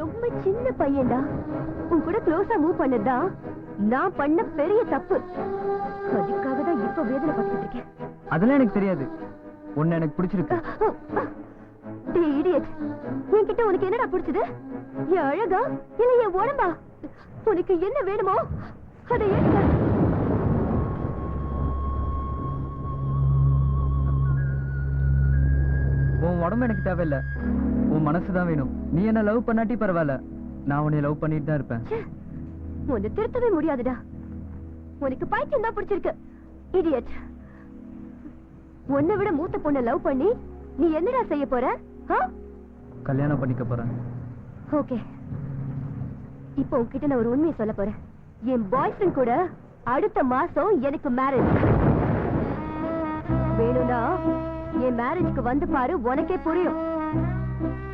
ரொம்ப சின்ன பையன்டா. உன் கூட க்ளோஸா மூவ் பண்ணதா? நான் பண்ண பெரிய தப்பு. அதுக்காக தான் இப்ப வேதனை பட்டுட்டு இருக்கேன். அதெல்லாம் எனக்கு தெரியாது. உன்னை எனக்கு பிடிச்சிருக்கு. டேய் idiot. என்கிட்ட உனக்கு என்னடா பிடிச்சது? என் அழகா? இல்ல என் உடம்பா? உனக்கு என்ன வேணுமோ அதை எடுக்க உன் உடம்பு எனக்கு தேவையில்ல. உன் மனசு தான் வேணும். நீ என்ன லவ் பண்ணாட்டி பரவாயில்ல. நான் உன்னை லவ் பண்ணிட்டு தான் இருப்பேன். உன்னை திருத்தவே முடியாதுடா. உனக்கு பைத்தியம் தான் பிடிச்சிருக்கு. இடியட் உன்னை விட மூத்த பொண்ணை லவ் பண்ணி நீ என்னடா செய்ய போற? கல்யாணம் பண்ணிக்க போறேன். ஓகே இப்போ உன்கிட்ட நான் ஒரு உண்மையை சொல்ல போறேன். என் பாய் ஃப்ரெண்ட் கூட அடுத்த மாசம் எனக்கு மேரேஜ் வேணும்னா என் மேரேஜ்க்கு வந்து பாரு உனக்கே புரியும். thank you